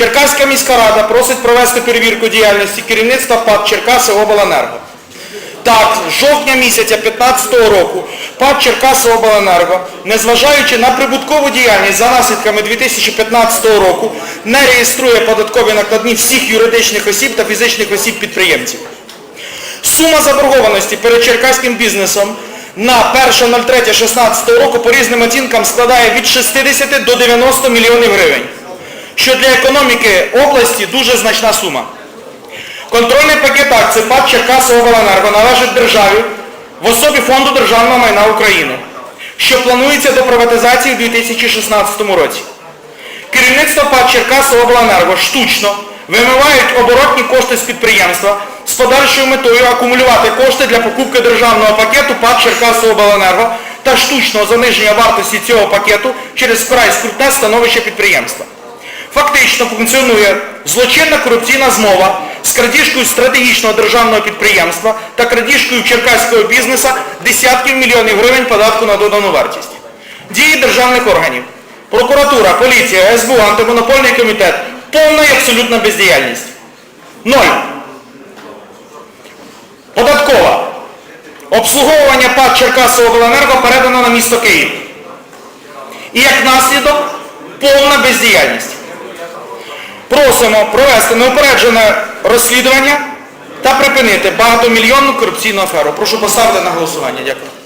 Черкаська міська рада просить провести перевірку діяльності керівництва ПАД Черкаси Обленерго. Так, з жовтня місяця 2015 року ПАД Черкаси Обленерго, незважаючи на прибуткову діяльність за наслідками 2015 року, не реєструє податкові накладні всіх юридичних осіб та фізичних осіб підприємців. Сума заборгованості перед черкаським бізнесом на 1.03.16 року по різним оцінкам складає від 60 до 90 мільйонів гривень, що для економіки області дуже значна сума. Контрольний пакет акцій ПАД Черкасовобленерго належить державі в особі Фонду державного майна України, що планується до приватизації у 2016 році. Керівництво ПАД Черкасовобленерго штучно вимивають оборотні кошти з підприємства з подальшою метою акумулювати кошти для покупки державного пакету ПАД Черкасовобленерго та штучного заниження вартості цього пакету через вкрай скрутне становище підприємства. Фактично функціонує злочинна корупційна змова з крадіжкою стратегічного державного підприємства та крадіжкою черкаського бізнеса десятків мільйонів гривень податку на додану вартість. Дії державних органів, прокуратура, поліція, СБУ, антимонопольний комітет, повна і абсолютна бездіяльність. Ноль. Податкова. Обслуговування ПАД Черкасовобленерго передано на місто Київ. І як наслідок повна бездіяльність. Просимо провести неупереджене розслідування та припинити багатомільйонну корупційну аферу. Прошу поставити на голосування. Дякую.